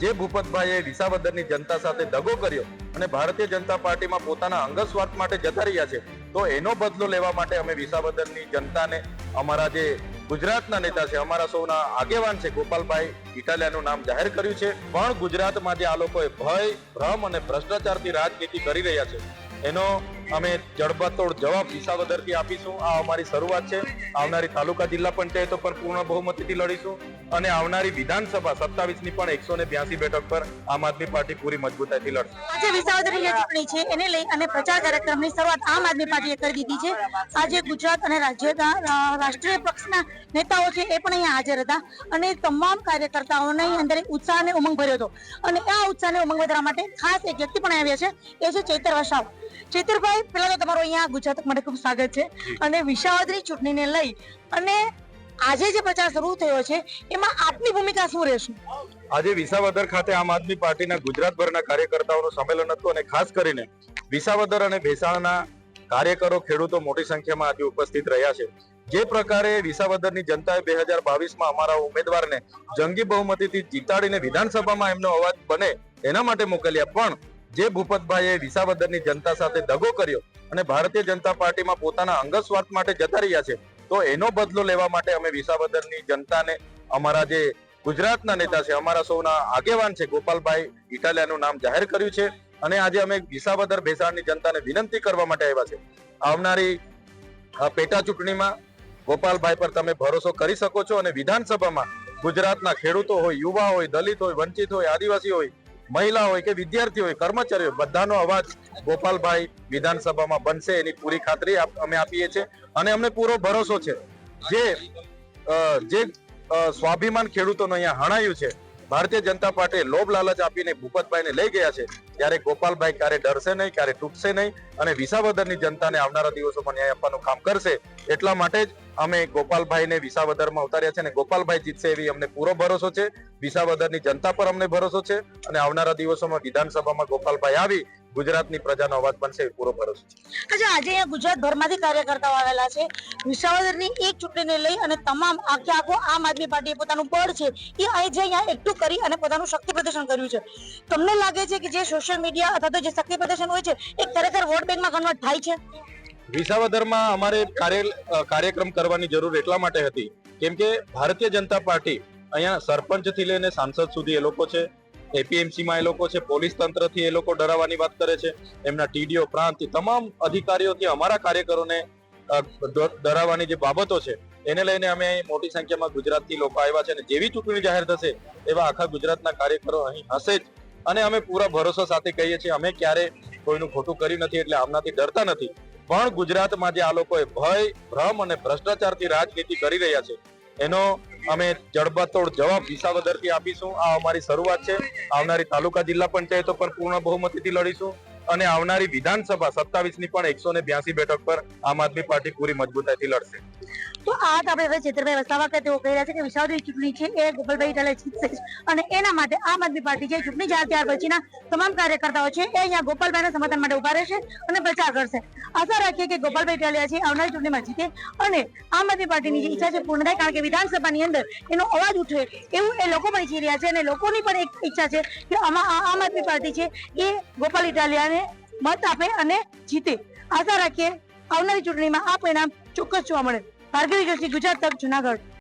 જે ભૂપતભાઈએ વિસાવદરની જનતા સાથે દગો કર્યો અને ભારતીય જનતા પાર્ટીમાં પોતાના અંગત સ્વાર્થ માટે જતા રહ્યા છે, તો એનો બદલો લેવા માટે અમે વિસાવદરની જનતાને અમારા જે ગુજરાતના નેતા છે, અમારા સૌના આગેવાન છે, ગોપાલભાઈ ઇટાલિયાનું નામ જાહેર કર્યું છે. પણ ગુજરાતમાં જે આ લોકોએ ભય, ભ્રમ અને ભ્રષ્ટાચારથી રાજનીતિ કરી રહ્યા છે, એનો અમે જડબાતોડ જવાબ વિસાવદરથી આપીશું. આ અમારી શરૂઆત છે. આવનારી તાલુકા જિલ્લા પંચાયતો પર પૂર્ણ બહુમતીથી લડીશું અને આવનારી વિધાનસભા સત્તાવીસની પણ એકસો બ્યાસી બેઠક પર આમ આદમી પાર્ટી પૂરી મજબૂતાઈથી લડશે. આજે વિસાવદરની ચૂંટણી છે, એને લઈ અને પ્રચાર કાર્યક્રમની શરૂઆત આમ આદમી પાર્ટીએ કરી દીધી છે. આજે ગુજરાત અને રાજ્યના રાષ્ટ્રીય પક્ષના નેતાઓ છે, એ પણ અહીંયા હાજર હતા. અને તમામ કાર્યકર્તાઓને અંદર ઉત્સાહ અને ઉમંગ ભર્યો હતો. અને આ ઉત્સાહ અને ઉમંગ વધારવા માટે ખાસ એક વ્યક્તિ પણ આવ્યા છે, એ છે ચૈતર વસાવ. ચૈતરભાઈ પેલા તો તમારું અહીંયા ગુજરાત માટે ખૂબ સ્વાગત છે. અને વિશાવદની ચૂંટણીને લઈ અને આજે જે પ્રચાર શરૂ થયો છે એમાં આપની ભૂમિકા શું રહેશે? આજે વિસાવદર ખાતે આમ આદમી પાર્ટીના ગુજરાતભરના કાર્યકર્તાઓનું સંમેલન હતું અને ખાસ કરીને વિસાવદર અને ભેસાણના કાર્યકરો ખેડૂતો મોટી સંખ્યામાં આજે ઉપસ્થિત રહ્યા છે. જે પ્રકારે વિસાવદરની જનતાએ બે હજાર બાવીસમાં અમારા ઉમેદવારને જંગી બહુમતીથી જીતાડીને વિધાનસભામાં એમનો અવાજ બને એના માટે મોકલ્યા. પણ જે ભૂપતભાઈએ વિસાવદરની જનતા સાથે દગો કર્યો અને ભારતીય જનતા પાર્ટીમાં પોતાના અંગત સ્વાર્થ માટે જતા રહ્યા છે, તો એનો બદલો લેવા માટે અમે વિસાવદરની જનતાને અમારા જે ગુજરાતના નેતા છે, અમારા સૌના આગેવાન છે, ગોપાલભાઈ ઇટાલિયાનું નામ જાહેર કર્યું છે અને આજે અમે વિસાવદર ભેસાણની જનતાને વિનંતી કરવા માટે આવ્યા છે. આવનારી પેટા ચૂંટણીમાં ગોપાલભાઈ પર તમે ભરોસો કરી શકો છો અને વિધાનસભામાં ગુજરાતના ખેડૂતો હોય, યુવા હોય, દલિત હોય, વંચિત હોય, આદિવાસી હોય મહિલા હોય કે વિદ્યાર્થી હોય, કર્મચારીઓ બધાનો અવાજ ગોપાલભાઈ વિધાનસભામાં બનશે, એની પૂરી ખાતરી અમે આપીએ છીએ. અને અમને પૂરો ભરોસો છે. જે જે સ્વાભિમાન ખેડૂતોનું અહીંયા હણાયું છે, ભારતીય જનતા પાર્ટીએ લોભ લાલચ આપીને ભૂપતભાઈને લઈ ગયા છે, ત્યારે ગોપાલભાઈ ક્યારે ડરશે નહીં, ક્યારે તૂટશે નહીં, અને વિસાવદરની જનતાને આવનારા દિવસોમાં ન્યાય આપવાનું કામ કરશે, એટલા માટે જ અમે ગોપાલભાઈને વિસાવદરમાં ઉતાર્યા છે અને ગોપાલભાઈ જીતશે એવી અમને પૂરો ભરોસો છે. વિસાવદરની જનતા પર અમને ભરોસો છે અને આવનારા દિવસોમાં વિધાનસભામાં ગોપાલભાઈ આવી ગુજરાતની પ્રજાનો અવાજ બનશે એ પૂરો ભરોસો છે. આજે આજે અહીંયા ગુજરાતભરમાંથી કાર્યકર્તાઓ આવેલા છે. વિસાવદરની એક ચૂંટણીને લઈ અને તમામ આખે આખો આમ આદમી પાર્ટીએ પોતાનું બળ છે એ અહીં જે અહીંયા એકઠું કરી અને પોતાનું શક્તિ પ્રદર્શન કર્યું છે. તમને લાગે છે કે જે સોશિયલ મીડિયા અથવા તો જે શક્તિ પ્રદર્શન હોય છે, એ ખરેખર વોટ બેંકમાં કન્વર્ટ થાય છે? વિસાવદરમાં અમારે કાર્ય કાર્યક્રમ કરવાની જરૂર એટલા માટે હતી, કેમ કે ભારતીય જનતા પાર્ટી અહીંયા સરપંચથી લઈને સાંસદ સુધી એ લોકો છે, એપીએમસીમાં એ લોકો છે, પોલીસ તંત્રથી એ લોકો ડરાવવાની વાત કરે છે, એમના ટીડીઓ પ્રાંત તમામ અધિકારીઓથી અમારા કાર્યકરોને ડરાવવાની જે બાબતો છે, એને લઈને અમે મોટી સંખ્યામાં ગુજરાતથી લોકો આવ્યા છે અને જેવી ચૂંટણી જાહેર થશે, એવા આખા ગુજરાતના કાર્યકરો અહીં હશે જ. અને અમે પૂરા ભરોસા સાથે કહીએ છીએ, અમે ક્યારે કોઈનું ખોટું કર્યું નથી, એટલે આમનાથી ડરતા નથી. પણ ગુજરાતમાં જે આ લોકોએ ભય, ભ્રમ અને ભ્રષ્ટાચારથી રાજનીતિ કરી રહ્યા છે, એનો અમે જડબાતોડ જવાબ વિસાવદરથી આપીશું. આ અમારી શરૂઆત છે. આવનારી તાલુકા જિલ્લા પંચાયતો પર પૂર્ણ બહુમતીથી લડીશું. અને આવનારી વિધાનસભા સત્તાવીસની પણ એકસો ને બ્યાસી બેઠક પર આમ આદમી પાર્ટી પૂરી મજબૂતાઈથી લડશે. તો આ આપણે હવે છેતરભાઈ વસાવા કે તેઓ કહી રહ્યા છે કે વિશાળભાઈ ચૂંટણી છે, એ ગોપાલભાઈ ઇટાલે જીતશે અને એના માટે આમ આદમી પાર્ટી જે ચૂંટણી જાહેર ત્યાર પછીના તમામ કાર્યકર્તાઓ છે, એ અહીંયા ગોપાલભાઈના સમર્થન માટે ઊભા રહેશે અને પ્રચાર કરશે. આશા રાખીએ કે ગોપાલભાઈ ઇટાલિયા છે, આવનારી ચૂંટણીમાં જીતે અને આમ આદમી પાર્ટીની જે ઈચ્છા છે પૂર્ણ થાય કારણ કે વિધાનસભાની અંદર એનો અવાજ ઉઠે એવું એ લોકો પણ ઈચ્છી રહ્યા છે અને લોકોની પણ એક ઈચ્છા છે કે આમાં આમ આદમી પાર્ટી છે, એ ગોપાલ ઇટાલિયાને મત આપે અને જીતે. આશા રાખીએ આવનારી ચૂંટણીમાં આ પરિણામ ચોક્કસ જોવા મળે. ભાર્ગવી જોશી, ગુજરાત તક, જુનાગઢ.